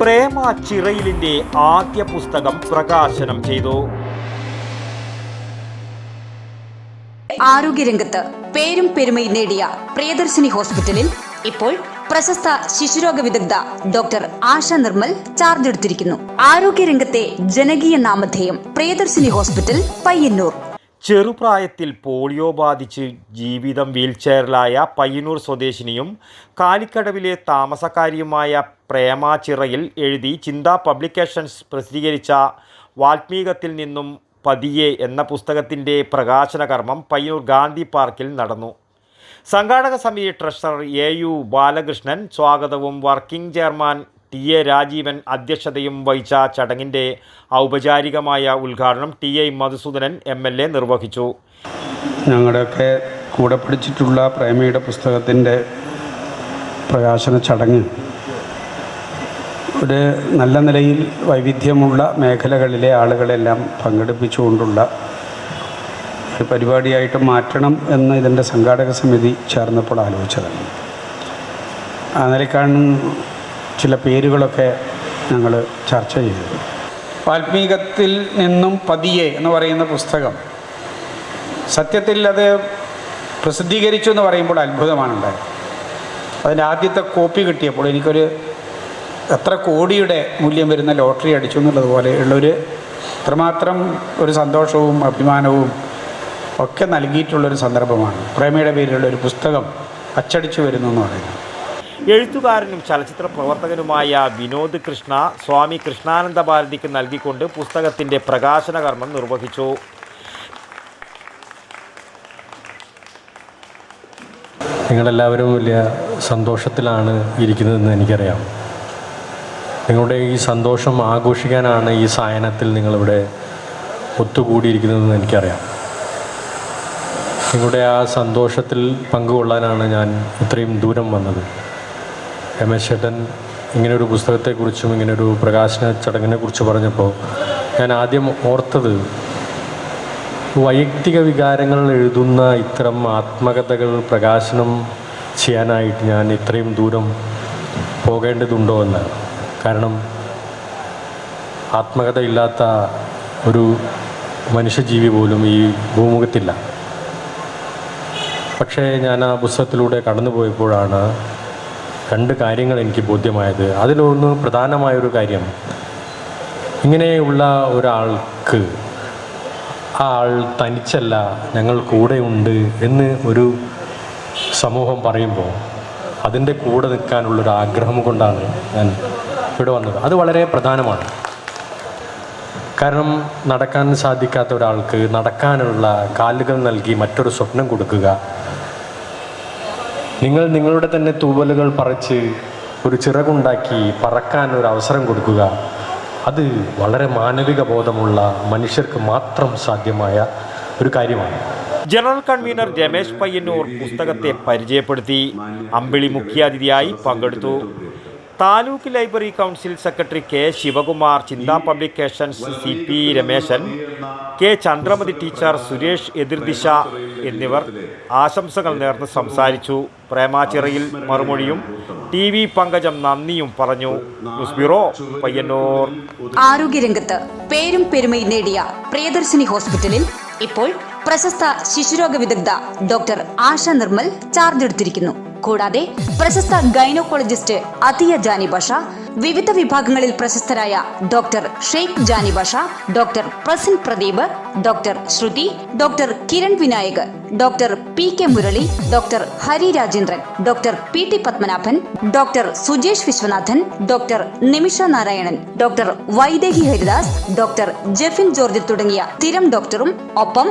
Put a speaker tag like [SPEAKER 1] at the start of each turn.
[SPEAKER 1] പ്രേമ ചിറയിലിന്റെ ആദ്യ പുസ്തകം പ്രകാശനം ചെയ്തു.
[SPEAKER 2] ആരോഗ്യരംഗത്ത് പേരും പെരുമയും നേടിയ പ്രിയദർശിനി ഹോസ്പിറ്റലിൽ ഇപ്പോൾ പ്രശസ്ത ശിശുരോഗ വിദഗ്ധ ഡോക്ടർ ആശ നിർമ്മൽ ചാർജ് എടുത്തിരിക്കുന്നു. ആരോഗ്യരംഗത്തെ ജനകീയ നാമധേയം പ്രിയദർശിനി ഹോസ്പിറ്റൽ പയ്യന്നൂർ.
[SPEAKER 1] ചെറുപ്രായത്തിൽ പോളിയോ ബാധിച്ച് ജീവിതം വീൽചെയറിലായ പയ്യന്നൂർ സ്വദേശിനിയും കാലിക്കടവിലെ താമസക്കാരിയുമായ പ്രേമ ചിറയിൽ എഴുതി ചിന്താ പബ്ലിക്കേഷൻസ് പ്രസിദ്ധീകരിച്ച വാൽമീകത്തിൽ നിന്നും പതിയെ എന്ന പുസ്തകത്തിന്റെ പ്രകാശന കർമ്മം പയ്യന്നൂർ ഗാന്ധി പാർക്കിൽ നടന്നു. സംഘാടക സമിതി ട്രഷറർ എ യു ബാലകൃഷ്ണൻ സ്വാഗതവും working chairman T A Rajeevan അധ്യക്ഷതയും വഹിച്ച ചടങ്ങിന്റെ ഔപചാരികമായ ഉദ്ഘാടനം T I Madhusoodanan M L A നിർവഹിച്ചു.
[SPEAKER 3] ഞങ്ങളുടെയൊക്കെ കൂടെ പഠിച്ചിട്ടുള്ള പ്രേമയുടെ പുസ്തകത്തിന്റെ പ്രകാശന ചടങ്ങ് ഒരു നല്ല നിലയിൽ വൈവിധ്യമുള്ള മേഖലകളിലെ ആളുകളെല്ലാം പങ്കെടുപ്പിച്ചുകൊണ്ടുള്ള ഒരു പരിപാടിയായിട്ട് മാറ്റണം എന്ന് ഇതിന്റെ സംഘാടക സമിതി ചേർന്നപ്പോൾ ആലോചിച്ചതാണ്. ആ നിലയ്ക്കാണ് ചില പേരുകളൊക്കെ ഞങ്ങൾ ചർച്ച ചെയ്തു. വാൽമീകത്തിൽ നിന്നും പതിയെ എന്ന് പറയുന്ന പുസ്തകം. സത്യത്തിൽ അത് പ്രസിദ്ധീകരിച്ചു എന്ന് പറയുമ്പോൾ അത്ഭുതമാണ് ഉണ്ടായത്. അതിന്റെ ആദ്യത്തെ കോപ്പി കിട്ടിയപ്പോൾ എനിക്കൊരു എത്ര കോടിയുടെ മൂല്യം വരുന്ന ലോട്ടറി അടിച്ചു എന്നുള്ളതുപോലെ ഉള്ളൊരു അത്രമാത്രം ഒരു സന്തോഷവും അഭിമാനവും ഒക്കെ നൽകിയിട്ടുള്ളൊരു സന്ദർഭമാണ്. പ്രേമയുടെ പേരിലുള്ള ഒരു പുസ്തകം അച്ചടിച്ചു വരുന്നു എന്ന് പറയുന്നത്.
[SPEAKER 1] എഴുത്തുകാരനും ചലച്ചിത്ര പ്രവർത്തകനുമായ വിനോദ് കൃഷ്ണ സ്വാമി കൃഷ്ണാനന്ദ ഭാരതിക്ക് നൽകിക്കൊണ്ട് പുസ്തകത്തിന്റെ പ്രകാശന കർമ്മം നിർവഹിച്ചു.
[SPEAKER 4] നിങ്ങളെല്ലാവരും വലിയ സന്തോഷത്തിലാണ് ഇരിക്കുന്നതെന്ന് എനിക്കറിയാം. നിങ്ങളുടെ ഈ സന്തോഷം ആഘോഷിക്കാനാണ് ഈ സായനത്തിൽ നിങ്ങളിവിടെ ഒത്തുകൂടിയിരിക്കുന്നതെന്ന് എനിക്കറിയാം. നിങ്ങളുടെ ആ സന്തോഷത്തിൽ പങ്കുകൊള്ളാനാണ് ഞാൻ ഇത്രയും ദൂരം വന്നത്. രമേശ് ചേട്ടൻ ഇങ്ങനൊരു പുസ്തകത്തെക്കുറിച്ചും ഇങ്ങനൊരു പ്രകാശന ചടങ്ങിനെക്കുറിച്ച് പറഞ്ഞപ്പോൾ ഞാൻ ആദ്യം ഓർത്തത് വൈയക്തിക വികാരങ്ങൾ എഴുതുന്ന ഇത്തരം ആത്മകഥകൾ പ്രകാശനം ചെയ്യാനായിട്ട് ഞാൻ ഇത്രയും ദൂരം പോകേണ്ടതുണ്ടോ എന്ന്. കാരണം ആത്മകഥ ഇല്ലാത്ത ഒരു മനുഷ്യജീവി പോലും ഈ ഭൂമുഖത്തില്ല. പക്ഷേ ഞാൻ ആ പുസ്തകത്തിലൂടെ കടന്നു പോയപ്പോഴാണ് രണ്ട് കാര്യങ്ങൾ എനിക്ക് ബോധ്യമായത്. അതിലൊന്ന് പ്രധാനമായൊരു കാര്യം. ഇങ്ങനെയുള്ള ഒരാൾക്ക് ആ ആൾ തനിച്ചല്ല ഞങ്ങൾ കൂടെയുണ്ട് എന്ന് ഒരു സമൂഹം പറയുമ്പോൾ അതിന്റെ കൂടെ നിൽക്കാനുള്ളൊരു ആഗ്രഹം കൊണ്ടാണ് ഞാൻ ഇവിടെ വന്നത്. അത് വളരെ പ്രധാനമാണ്. കാരണം നടക്കാൻ സാധിക്കാത്ത ഒരാൾക്ക് നടക്കാനുള്ള കാലുകൾ നൽകി മറ്റൊരു സ്വപ്നം കൊടുക്കുക നിങ്ങൾ നിങ്ങളുടെ തന്നെ തൂവലുകൾ പറിച്ച് ഒരു ചിറകുണ്ടാക്കി പറക്കാൻ ഒരു അവസരം കൊടുക്കുക. അത് വളരെ മാനവിക ബോധമുള്ള മനുഷ്യർക്ക് മാത്രം സാധ്യമായ ഒരു കാര്യമാണ്.
[SPEAKER 1] ജനറൽ കൺവീനർ രമേശ് പയ്യന്നൂർ പുസ്തകത്തെ പരിചയപ്പെടുത്തി അമ്പിളി മുഖ്യാതിഥിയായി പങ്കെടുത്തു. Taluk library council secretary K Sivakumar Chintha publications C P Rameshan K Chandramathi teacher Suresh Ethirdisha എന്നിവർ ആശംസകൾ നേർന്ന് സംസാരിച്ചു. പ്രേമാച്ചിറയിൽ മറുമൊഴിയും ടി വി പങ്കജം നന്ദിയും പറഞ്ഞു. News bureau Payyanur.
[SPEAKER 2] ആരോഗ്യരംഗത്ത് പേരും പെരുമയും നേടിയ പ്രിയദർശിനി ഹോസ്പിറ്റലിൽ ഇപ്പോൾ പ്രശസ്ത ശിശുരോഗ വിദഗ്ധ ഡോക്ടർ ആശ നിർമ്മൽ ചാർജ് എടുത്തിരിക്കുന്നു. കൂടാതെ പ്രശസ്ത ഗൈനോക്കോളജിസ്റ്റ് അതിയ ജാനി ബഷ വിവിധ വിഭാഗങ്ങളിൽ പ്രശസ്തരായ doctor Sheikh Jani Basha doctor Prasin Pradeep doctor Shruthi doctor Kiran Vinayak doctor P K Murali doctor Hari Rajendran doctor P T Padmanabhan doctor Sujesh Viswanathan doctor Nimisha Narayanan doctor Vaidehi Haridas doctor Jefin George തുടങ്ങിയ സ്ഥിരം ഡോക്ടറും ഒപ്പം